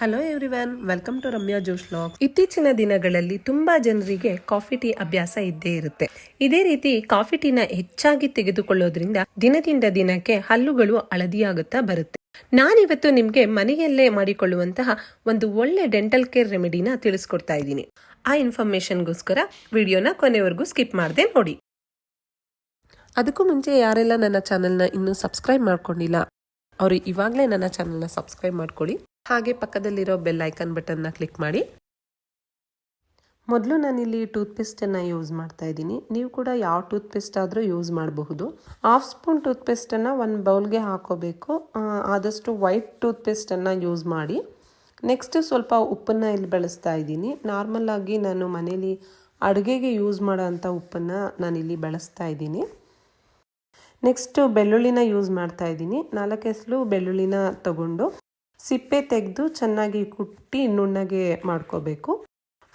Hello everyone welcome to Ramya Josh vlog ಇತ್ತೀಚಿನ ದಿನಗಳಲ್ಲಿ ತುಂಬಾ ಜನರಿಗೆ ಕಾಫಿ ಟೀ ಅಭ್ಯಾಸ ಇದ್ದೇ ಇರುತ್ತೆ. ಇದೇ ರೀತಿ ಕಾಫಿ ಟೀನ ಹೆಚ್ಚಾಗಿ ತೆಗೆದುಕೊಳ್ಳೋದ್ರಿಂದ ದಿನದಿಂದ ದಿನಕ್ಕೆ ಹಲ್ಲುಗಳು ಹಳದಿಯಾಗುತ್ತಾ ಬರುತ್ತೆ. ನಾನಿವತ್ತು ನಿಮ್ಗೆ ಮನೆಯಲ್ಲೇ ಮಾಡಿಕೊಳ್ಳುವಂತಹ ಒಂದು ಒಳ್ಳೆ ಡೆಂಟಲ್ ಕೇರ್ ರೆಮಿಡಿನ ತಿಳಿಸ್ಕೊಡ್ತಾ ಇದ್ದೀನಿ. ಆ ಇನ್ಫಾರ್ಮೇಶನ್ಗೋಸ್ಕರ ವಿಡಿಯೋನ ಕೊನೆವರೆಗೂ ಸ್ಕಿಪ್ ಮಾಡದೆ ನೋಡಿ. ಅದಕ್ಕೂ ಮುಂಚೆ ಯಾರೆಲ್ಲ ನನ್ನ ಚಾನೆಲ್ನ ಇನ್ನೂ ಸಬ್ಸ್ಕ್ರೈಬ್ ಮಾಡ್ಕೊಂಡಿಲ್ಲ, ಅವರು ಇವಾಗಲೇ ನನ್ನ ಚಾನೆಲ್ನ ಸಬ್ಸ್ಕ್ರೈಬ್ ಮಾಡ್ಕೊಳ್ಳಿ. ಹಾಗೆ ಪಕ್ಕದಲ್ಲಿರೋ ಬೆಲ್ ಐಕನ್ ಬಟನ್ನ ಕ್ಲಿಕ್ ಮಾಡಿ. ಮೊದಲು ನಾನಿಲ್ಲಿ ಟೂತ್ಪೇಸ್ಟನ್ನು ಯೂಸ್ ಮಾಡ್ತಾ ಇದ್ದೀನಿ. ನೀವು ಕೂಡ ಯಾವ ಟೂತ್ಪೇಸ್ಟ್ ಆದರೂ ಯೂಸ್ ಮಾಡಬಹುದು. ಹಾಫ್ ಸ್ಪೂನ್ ಟೂತ್ಪೇಸ್ಟನ್ನು ಒಂದು ಬೌಲ್ಗೆ ಹಾಕೋಬೇಕು. ಆದಷ್ಟು ವೈಟ್ ಟೂತ್ಪೇಸ್ಟನ್ನು ಯೂಸ್ ಮಾಡಿ. ನೆಕ್ಸ್ಟ್ ಸ್ವಲ್ಪ ಉಪ್ಪನ್ನು ಇಲ್ಲಿ ಬಳಸ್ತಾ ಇದ್ದೀನಿ. ನಾರ್ಮಲ್ ಆಗಿ ನಾನು ಮನೇಲಿ ಅಡುಗೆಗೆ ಯೂಸ್ ಮಾಡೋ ಅಂಥ ಉಪ್ಪನ್ನು ನಾನಿಲ್ಲಿ ಬಳಸ್ತಾ ಇದ್ದೀನಿ. ನೆಕ್ಸ್ಟು ಬೆಳ್ಳುಳ್ಳಿನ ಯೂಸ್ ಮಾಡ್ತಾ ಇದ್ದೀನಿ. ನಾಲ್ಕು ಎಸಲು ಬೆಳ್ಳುಳ್ಳಿನ ತಗೊಂಡು ಸಿಪ್ಪೆ ತೆಗೆದು ಚೆನ್ನಾಗಿ ಕುಟ್ಟಿ ನುಣ್ಣಗೆ ಮಾಡ್ಕೋಬೇಕು.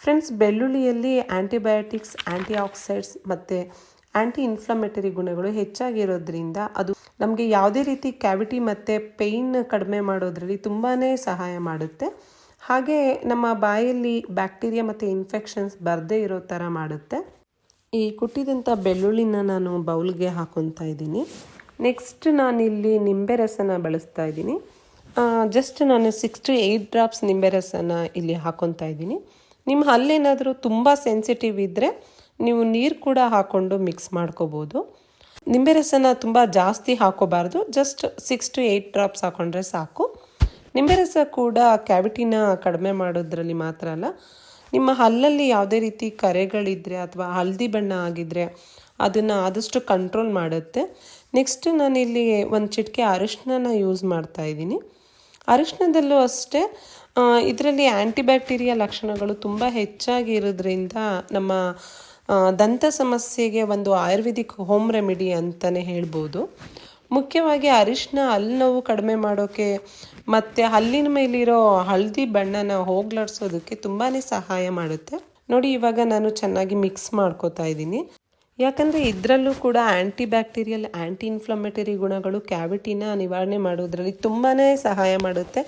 ಫ್ರೆಂಡ್ಸ್, ಬೆಳ್ಳುಳ್ಳಿಯಲ್ಲಿ ಆ್ಯಂಟಿಬಯೋಟಿಕ್ಸ್ ಆ್ಯಂಟಿ ಆಕ್ಸೈಡ್ಸ್ ಮತ್ತು ಆ್ಯಂಟಿ ಇನ್ಫ್ಲಮೇಟರಿ ಗುಣಗಳು ಹೆಚ್ಚಾಗಿರೋದ್ರಿಂದ ಅದು ನಮಗೆ ಯಾವುದೇ ರೀತಿ ಕ್ಯಾವಿಟಿ ಮತ್ತು ಪೇಯ್ನ್ ಕಡಿಮೆ ಮಾಡೋದ್ರಲ್ಲಿ ತುಂಬಾ ಸಹಾಯ ಮಾಡುತ್ತೆ. ಹಾಗೆ ನಮ್ಮ ಬಾಯಲ್ಲಿ ಬ್ಯಾಕ್ಟೀರಿಯಾ ಮತ್ತು ಇನ್ಫೆಕ್ಷನ್ಸ್ ಬರದೇ ಇರೋ ಥರ ಮಾಡುತ್ತೆ. ಈ ಕುಟ್ಟಿದಂಥ ಬೆಳ್ಳುಳ್ಳಿನ ನಾನು ಬೌಲ್ಗೆ ಹಾಕೊತಾ ಇದ್ದೀನಿ. ನೆಕ್ಸ್ಟ್ ನಾನಿಲ್ಲಿ ನಿಂಬೆ ರಸನ ಬಳಸ್ತಾ ಇದ್ದೀನಿ. ಜಸ್ಟ್ ನಾನು ಸಿಕ್ಸ್ ಟು ಏಯ್ಟ್ ಡ್ರಾಪ್ಸ್ ನಿಂಬೆ ರಸನ ಇಲ್ಲಿ ಹಾಕೊತಾ ಇದ್ದೀನಿ. ನಿಮ್ಮ ಹಲ್ಲೇನಾದರೂ ತುಂಬ ಸೆನ್ಸಿಟಿವ್ ಇದ್ದರೆ ನೀವು ನೀರು ಕೂಡ ಹಾಕ್ಕೊಂಡು ಮಿಕ್ಸ್ ಮಾಡ್ಕೋಬೋದು. ನಿಂಬೆ ರಸನ ತುಂಬ ಜಾಸ್ತಿ ಹಾಕೋಬಾರ್ದು. Just six to eight drops ಹಾಕೊಂಡ್ರೆ ಸಾಕು. ನಿಂಬೆ ರಸ ಕೂಡ ಕ್ಯಾವಿಟಿನ ಕಡಿಮೆ ಮಾಡೋದ್ರಲ್ಲಿ ಮಾತ್ರ ಅಲ್ಲ, ನಿಮ್ಮ ಹಲ್ಲಲ್ಲಿ ಯಾವುದೇ ರೀತಿ ಕರೆಗಳಿದ್ದರೆ ಅಥವಾ ಹಳದಿ ಬಣ್ಣ ಆಗಿದ್ದರೆ ಅದನ್ನು ಆದಷ್ಟು ಕಂಟ್ರೋಲ್ ಮಾಡುತ್ತೆ. ನೆಕ್ಸ್ಟ್ ನಾನಿಲ್ಲಿ ಒಂದು ಚಿಟಿಕೆ ಅರಿಶಿನ ಯೂಸ್ ಮಾಡ್ತಾ ಇದ್ದೀನಿ. ಅರಿಶಿನದಲ್ಲೂ ಅಷ್ಟೇ ಇದರಲ್ಲಿ ಆ್ಯಂಟಿಬ್ಯಾಕ್ಟೀರಿಯಾ ಲಕ್ಷಣಗಳು ತುಂಬ ಹೆಚ್ಚಾಗಿ ಇರೋದ್ರಿಂದ ನಮ್ಮ ದಂತ ಸಮಸ್ಯೆಗೆ ಒಂದು ಆಯುರ್ವೇದಿಕ್ ಹೋಮ್ ರೆಮಿಡಿ ಅಂತಲೇ ಹೇಳ್ಬೋದು. ಮುಖ್ಯವಾಗಿ ಅರಿಶಿನ ಹಲ್ಲು ನೋವು ಕಡಿಮೆ ಮಾಡೋಕ್ಕೆ ಮತ್ತು ಹಲ್ಲಿನ ಮೇಲಿರೋ ಹಳದಿ ಬಣ್ಣನ ಹೋಗ್ಲಾಡ್ಸೋದಕ್ಕೆ ತುಂಬಾ ಸಹಾಯ ಮಾಡುತ್ತೆ. ನೋಡಿ ಇವಾಗ ನಾನು ಚೆನ್ನಾಗಿ ಮಿಕ್ಸ್ ಮಾಡ್ಕೋತಾ ಇದ್ದೀನಿ. ಯಾಕಂದರೆ ಇದರಲ್ಲೂ ಕೂಡ ಆ್ಯಂಟಿ ಬ್ಯಾಕ್ಟೀರಿಯಲ್ ಆ್ಯಂಟಿ ಇನ್ಫ್ಲಮೇಟರಿ ಗುಣಗಳು ಕ್ಯಾವಿಟಿನ ನಿವಾರಣೆ ಮಾಡೋದ್ರಲ್ಲಿ ತುಂಬಾ ಸಹಾಯ ಮಾಡುತ್ತೆ.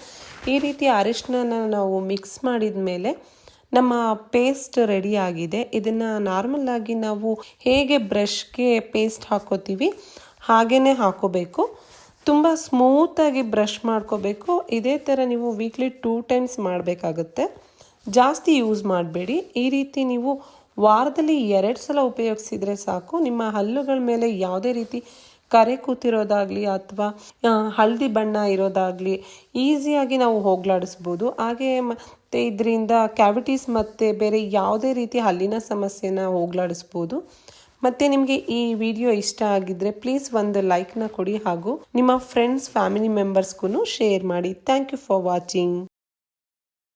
ಈ ರೀತಿ ಅರಿಶಿನ ನಾವು ಮಿಕ್ಸ್ ಮಾಡಿದ ಮೇಲೆ ನಮ್ಮ ಪೇಸ್ಟ್ ರೆಡಿ ಆಗಿದೆ. ಇದನ್ನು ನಾರ್ಮಲ್ ಆಗಿ ನಾವು ಹೇಗೆ ಬ್ರಷ್ಗೆ ಪೇಸ್ಟ್ ಹಾಕೋತೀವಿ ಹಾಗೇ ಹಾಕೋಬೇಕು. ತುಂಬ ಸ್ಮೂತಾಗಿ ಬ್ರಷ್ ಮಾಡ್ಕೋಬೇಕು. ಇದೇ ಥರ ನೀವು ವೀಕ್ಲಿ ಟೂ ಟೈಮ್ಸ್ ಮಾಡಬೇಕಾಗುತ್ತೆ. ಜಾಸ್ತಿ ಯೂಸ್ ಮಾಡಬೇಡಿ. ಈ ರೀತಿ ನೀವು ವಾರದಲ್ಲಿ ಎರಡು ಸಲ ಉಪಯೋಗಿಸಿದ್ರೆ ಸಾಕು. ನಿಮ್ಮ ಹಲ್ಲುಗಳ ಮೇಲೆ ಯಾವುದೇ ರೀತಿ ಕರೆ ಕೂತಿರೋದಾಗಲಿ ಅಥವಾ ಹಳದಿ ಬಣ್ಣ ಇರೋದಾಗಲಿ ಈಸಿಯಾಗಿ ನಾವು ಹೋಗ್ಲಾಡಿಸ್ಬೋದು. ಹಾಗೆ ಮತ್ತು ಇದರಿಂದ ಕ್ಯಾವಿಟೀಸ್ ಮತ್ತು ಬೇರೆ ಯಾವುದೇ ರೀತಿ ಹಲ್ಲಿನ ಸಮಸ್ಯೆನ ಹೋಗ್ಲಾಡಿಸ್ಬೋದು. ಮತ್ತು ನಿಮಗೆ ಈ ವಿಡಿಯೋ ಇಷ್ಟ ಆಗಿದ್ದರೆ ಪ್ಲೀಸ್ ಒಂದು ಲೈಕ್ನ ಕೊಡಿ ಹಾಗೂ ನಿಮ್ಮ ಫ್ರೆಂಡ್ಸ್, ಫ್ಯಾಮಿಲಿ ಮೆಂಬರ್ಸ್ಗೂ ಶೇರ್ ಮಾಡಿ. Thank you for watching.